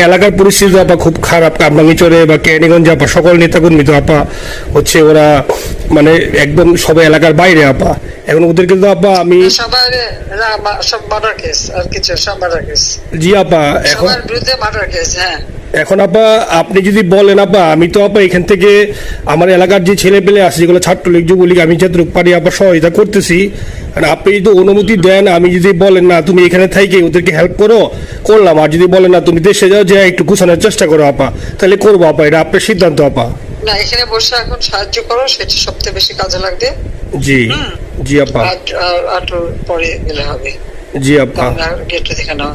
এলাকার পরিস্থিতি আপা খুব খারাপ। কামরাঙ্গিচরে বা ক্যানিগঞ্জে আপা সকল নেতাকর্মী তো আপা হচ্ছে ওরা মানে একদম সবাই এলাকার বাইরে আপা এখন ওদের কিন্তু আপা আমি সবার না, মা- সব মার্ডার কেস আর কিছু সব মার্ডার কেস জি আপা এখন বিরুদ্ধে মার্ডার কেস হ্যাঁ। এখন আপা আপনি যদি বলেন আপা আমি তো আপা এখান থেকে আমার এলাকার যে ছেলে পেলে আছে যেগুলো ছাত্রলীগ যুবলীগ আমি যতটুকু পারি আপা সহায়তা করতেছি। আর আপনি যদি অনুমতি দেন আমি যদি বলেন না তুমি এখানে থাইকে ওদেরকে হেল্প করো করলাম। আর যদি বলেন না তুমি দেশে যাও যে একটু গুছানোর চেষ্টা করো আপা তাহলে করব আপা এটা আপনার সিদ্ধান্ত আপা। না এখানে বসে এখন সাহায্য করো সেটা সবচেয়ে বেশি কাজে লাগবে। জি জি আপা। একটু পরে গেলে হবে। জি আপা। আমরা গেটে দেখে নাও।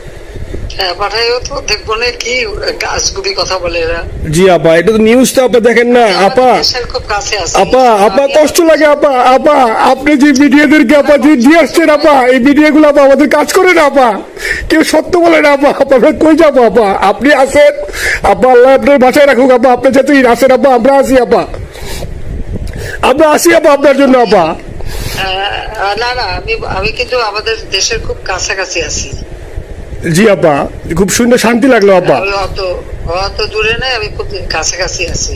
জি আপা এটা তো নিউজ তো আপা দেখেন না আপা। আমাদের দেশের খুব কাছে আছে। আপা আপা কষ্ট লাগে আপা আপা আপনি যে আপা যে দিয়ে আসছেন আপা এই ভিডিওগুলো আপা আমাদের কাজ করে না আপা। কেউ সত্য বলে না আপা কই যাব আপা? আপনি আসেন আপা আল্লাহ আপনার বাসায় রাখুক আপা আপনি যাতে আসেন আপা আমরা আসি আপা। আমরা আসি আপা আপনার জন্য আপা। না না আমি আমি কিন্তু আমাদের দেশের খুব কাছাকাছি আছি। জি, আপা। খুব সুন্দর শান্তি লাগল, আপা। অত অত দূরে নাই, আমি খুব কাছাকাছি আছি।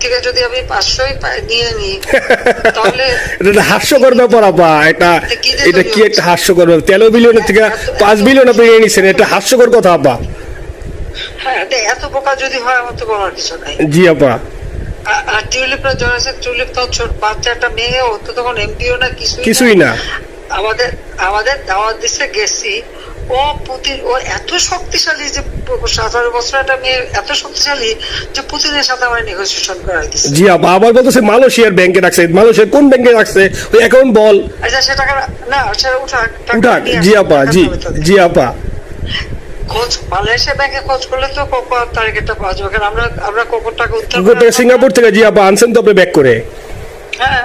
থেকে যদি আমি পাঁচশোই নিয়ে নিই তাহলে এটা হাস্যকর ব্যাপার আপা। এটা এটা কি একটা হাস্যকর ব্যাপার? তেরো বিলিয়নের থেকে পাঁচ বিলিয়ন আপনি নিয়ে নিচ্ছেন এটা হাস্যকর কথা আপা। হ্যাঁ এত বোকা যদি হয় আমার তো বলার কিছু নাই। জি আপা। আর- টিউলিপরা জয়েছে টিউলিপ তো ছোট বাচ্চা একটা মেয়ে ও তো তখন এমপিও না কিছুই না। আমাদের আমাদের দাওয়াত দিছে গেছি ও পুতিন ও এত শক্তিশালী যে সতেরো বছর একটা মেয়ে এত শক্তিশালী যে পুতিনের সাথে আমার নেগোসিয়েশন করাই দিচ্ছে জি আপা আবার বলতেছে মালয়েশিয়ার ব্যাংকে রাখছে। মালয়েশিয়ার কোন ব্যাংকে রাখছে? ওই অ্যাকাউন্ট বল। আচ্ছা সে টাকা না সেটা উঠাক উঠাক। জি আপা জি জি আপা। খোঁজ মালয়েশিয়া ব্যাংকে খোঁজ করলে তো কোকো টার্গেটটা পাওয়া যাবে? কারণ আমরা আমরা কোকোর টাকা উত্তর গোটা সিঙ্গাপুর থেকে জি আপা আনছেন তো আপনি ব্যাক করে। হ্যাঁ।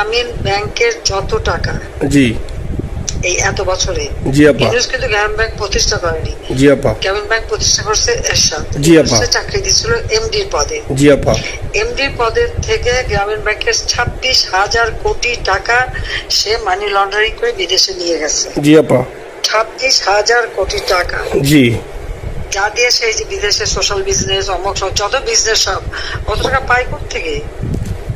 গ্রামীণ ব্যাংকের যত টাকা জি। এই এত বছরে জি আপা। ইউনুস কিন্তু গ্রামীণ ব্যাংক প্রতিষ্ঠা করেনি। জি আপা। গ্রামীণ ব্যাংক প্রতিষ্ঠা করছে এরশাদ। জি, আপা। সে চাকরি এমডির পদে। জি আপা। এমডির পদের থেকে গ্রামীণ ব্যাংকের ছাব্বিশ হাজার কোটি টাকা সে মানি লন্ডারিং করে বিদেশে নিয়ে গেছে। জি আপা। ছাব্বিশ হাজার কোটি টাকা। জি। যা দিয়ে সেই যে বিদেশে সোশ্যাল বিজনেস অমক যত বিজনেস সব কত টাকা পাই থেকে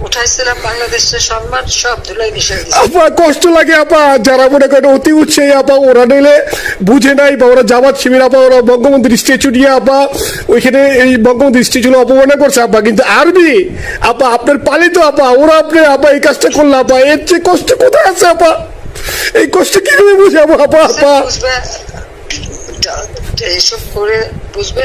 উঠাইছিলাম বাংলাদেশের সম্মান সব ধুলাই মিশে দিচ্ছে আপা কষ্ট লাগে আপা যারা মনে করেন অতি উৎসাহী আপা ওরা নিলে বুঝে নাই বা ওরা জামাত শিবির আপা ওরা বঙ্গবন্ধুর স্ট্যাচু নিয়ে আপা ওইখানে এই বঙ্গবন্ধুর স্ট্যাচু অপমানে করছে আপা কিন্তু আরবি আপা আপনার পালিত আপা ওরা আপনি আপা এই কাজটা করল আপা এর চেয়ে কষ্ট কোথায় আছে আপা? এই কষ্ট কীভাবে বুঝাবো আপা আপা বুঝবে এইসব করে বুঝবে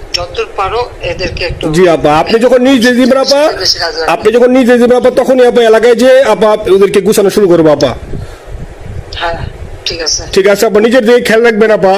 যতদূর পারো এদেরকে একটু জি আপা আপনি যখন নিজে দিবেন আপা। আপনি যখন নিজে দিবেন আপা তখনই আপা এলাকায় যে আপা ওদেরকে গুছানো শুরু করব আপা। হ্যাঁ ঠিক আছে। ঠিক আছে আপা নিজের দিকে খেয়াল রাখবেন আপা।